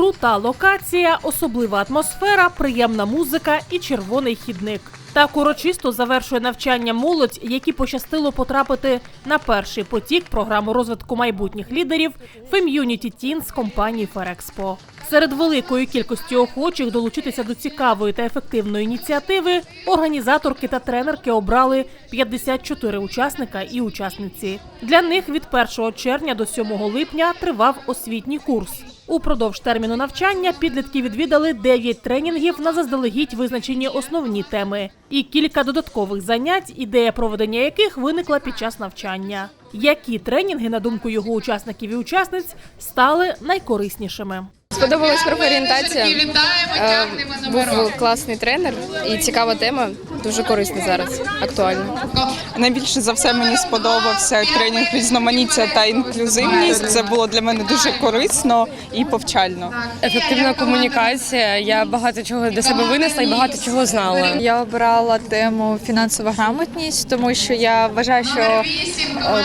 Крута локація, особлива атмосфера, приємна музика і червоний хідник. Так урочисто завершує навчання молодь, які пощастило потрапити на перший потік програми розвитку майбутніх лідерів Femунity Teens компанії Ферекспо. Серед великої кількості охочих долучитися до цікавої та ефективної ініціативи організаторки та тренерки обрали 54 учасника і учасниці. Для них від 1 червня до 7 липня тривав освітній курс. Упродовж терміну навчання підлітки відвідали 9 тренінгів на заздалегідь визначені основні теми і кілька додаткових занять, ідея проведення яких виникла під час навчання. Які тренінги, на думку його учасників і учасниць, стали найкориснішими? Сподобалась профорієнтація. Е, Був класний тренер і цікава тема. Дуже корисна зараз, актуальна. Найбільше за все мені сподобався тренінг різноманіття та інклюзивність. Це було для мене дуже корисно і повчально. ефективна комунікація. Я багато чого для себе винесла і багато чого знала. Я обирала тему фінансова грамотність, тому що я вважаю, що е,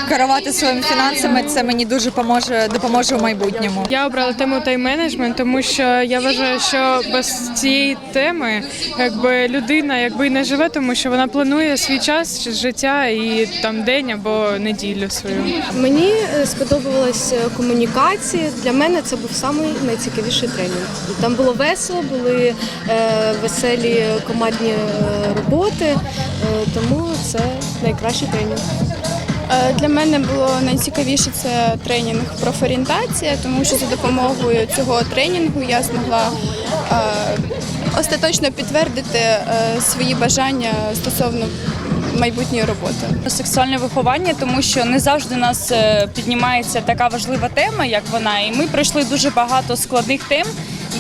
керувати своїми фінансами це мені дуже поможе допоможе в майбутньому. Я обрала тему тайм-менеджмент, тому що я вважаю, що без цієї теми якби людина якби не живе, тому що вона планує свій час життя і там день або неділю свою. Мені е, сподобалась е, комунікація. Для мене це був самий найцікавіший тренінг. Там було весело, були е, веселі командні роботи, тому це найкращий тренінг. Для мене було найцікавіше це тренінг профорієнтація, тому що за допомогою цього тренінгу я змогла е, остаточно підтвердити е, свої бажання стосовно майбутньої роботи. сексуальне виховання, тому що не завжди у нас е, піднімається така важлива тема, як вона. І ми пройшли дуже багато складних тем,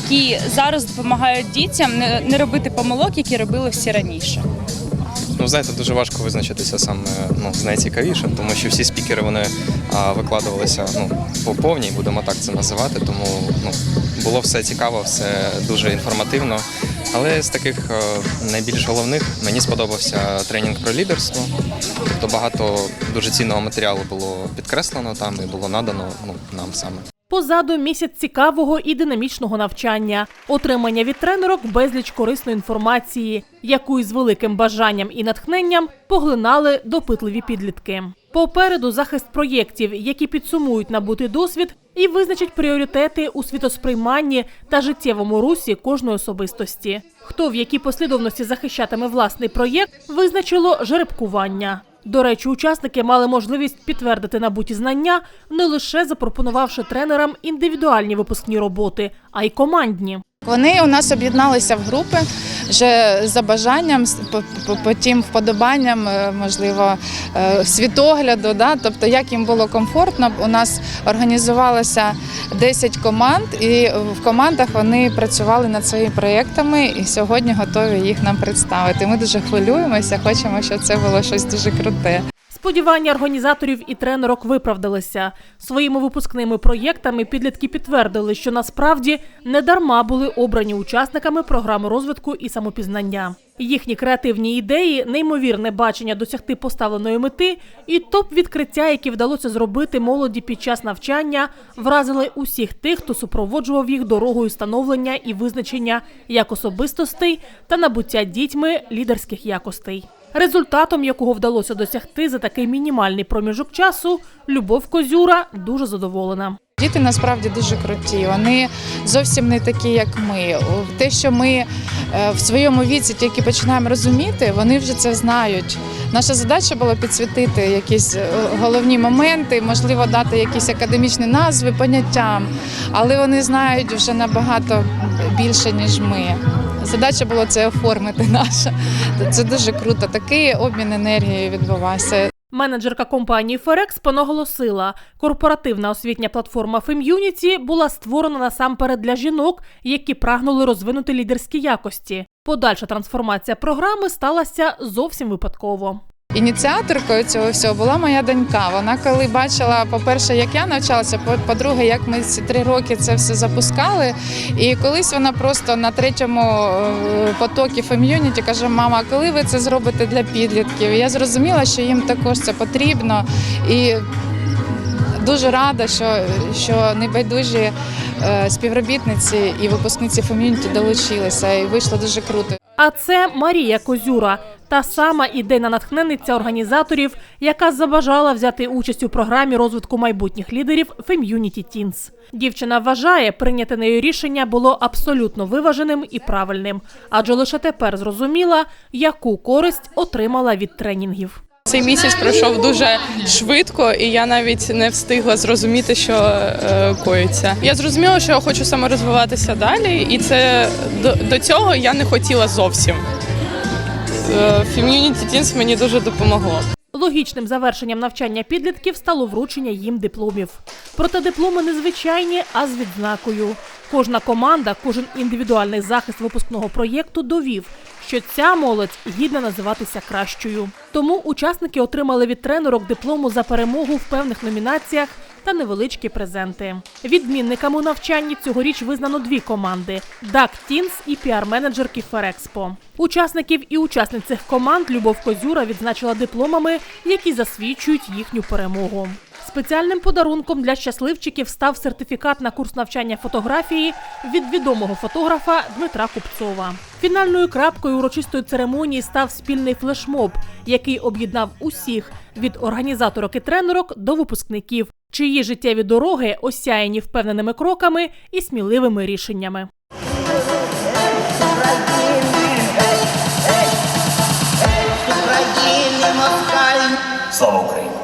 які зараз допомагають дітям не, не робити помилок, які робили всі раніше. Ну, знаєте, дуже важко визначитися саме ну, з найцікавішим, тому що всі спікери вони а, викладувалися ну, по повній, будемо так це називати. Тому ну, було все цікаво, все дуже інформативно. Але з таких е, найбільш головних мені сподобався тренінг про лідерство. Тобто багато дуже цінного матеріалу було підкреслено там і було надано ну, нам саме. Позаду місяць цікавого і динамічного навчання, отримання від тренерок безліч корисної інформації, яку із великим бажанням і натхненням поглинали допитливі підлітки. Попереду захист проєктів, які підсумують набутий досвід і визначать пріоритети у світосприйманні та життєвому русі кожної особистості. Хто в якій послідовності захищатиме власний проєкт, визначило жеребкування. До речі, учасники мали можливість підтвердити набуті знання, не лише запропонувавши тренерам індивідуальні випускні роботи, а й командні. Вони у нас об'єдналися в групи вже за бажанням, потім вподобанням, е, можливо, е, світогляду. Да? Тобто, як їм було комфортно, у нас організувалося 10 команд, і в командах вони працювали над своїми проєктами і сьогодні готові їх нам представити. Ми дуже хвилюємося, хочемо, щоб це було щось дуже круте. Сподівання організаторів і тренерок виправдалися. Своїми випускними проєктами підлітки підтвердили, що насправді не дарма були обрані учасниками програми розвитку і самопізнання. Їхні креативні ідеї, неймовірне бачення досягти поставленої мети і топ відкриття, які вдалося зробити молоді під час навчання, вразили усіх тих, хто супроводжував їх дорогою становлення і визначення як особистостей та набуття дітьми лідерських якостей. Результатом, якого вдалося досягти за такий мінімальний проміжок часу, Любов Козюра дуже задоволена. Діти насправді дуже круті. Вони зовсім не такі, як ми. Те, що ми е, в своєму віці тільки починаємо розуміти, вони вже це знають. Наша задача була підсвітити якісь е, головні моменти, можливо, дати якісь академічні назви поняттям, але вони знають вже набагато більше, ніж ми. Задача була це оформити наша. Це дуже круто. Такий обмін енергією відбувався. Менеджерка компанії Ферекспо наголосила, корпоративна освітня платформа Фем'юніті була створена насамперед для жінок, які прагнули розвинути лідерські якості. Подальша трансформація програми сталася зовсім випадково. Ініціаторкою цього всього була моя донька. Вона коли бачила, по-перше, як я навчалася, по- по-друге, як ми ці три роки це все запускали. І колись вона просто на третьому е, потокі фем'юніті каже: Мама, коли ви це зробите для підлітків? Я зрозуміла, що їм також це потрібно. І дуже рада, що, що небайдужі е, співробітниці і випускниці фемініті долучилися, і вийшло дуже круто. А це Марія Козюра, та сама ідейна натхненниця організаторів, яка забажала взяти участь у програмі розвитку майбутніх лідерів Femунity Teens. Дівчина вважає, прийняте нею рішення було абсолютно виваженим і правильним, адже лише тепер зрозуміла, яку користь отримала від тренінгів. Цей місяць пройшов дуже швидко, і я навіть не встигла зрозуміти, що е, коїться. Я зрозуміла, що я хочу саморозвиватися далі, і це до, до цього я не хотіла зовсім. Е, Community Teens мені дуже допомогло. Логічним завершенням навчання підлітків стало вручення їм дипломів. Проте дипломи не звичайні, а з відзнакою. Кожна команда, кожен індивідуальний захист випускного проєкту довів, що ця молодь гідна називатися кращою. Тому учасники отримали від тренерок диплому за перемогу в певних номінаціях та невеличкі презенти. Відмінниками у навчанні цьогоріч визнано дві команди: Дак Тінс і піар-менеджерки Ферекспо. Учасників і учасниць цих команд Любов Козюра відзначила дипломами, які засвідчують їхню перемогу. Спеціальним подарунком для щасливчиків став сертифікат на курс навчання фотографії від відомого фотографа Дмитра Купцова. Фінальною крапкою урочистої церемонії став спільний флешмоб, який об'єднав усіх від організаторок і тренерок до випускників, чиї життєві дороги осяяні впевненими кроками і сміливими рішеннями. Слава Україні!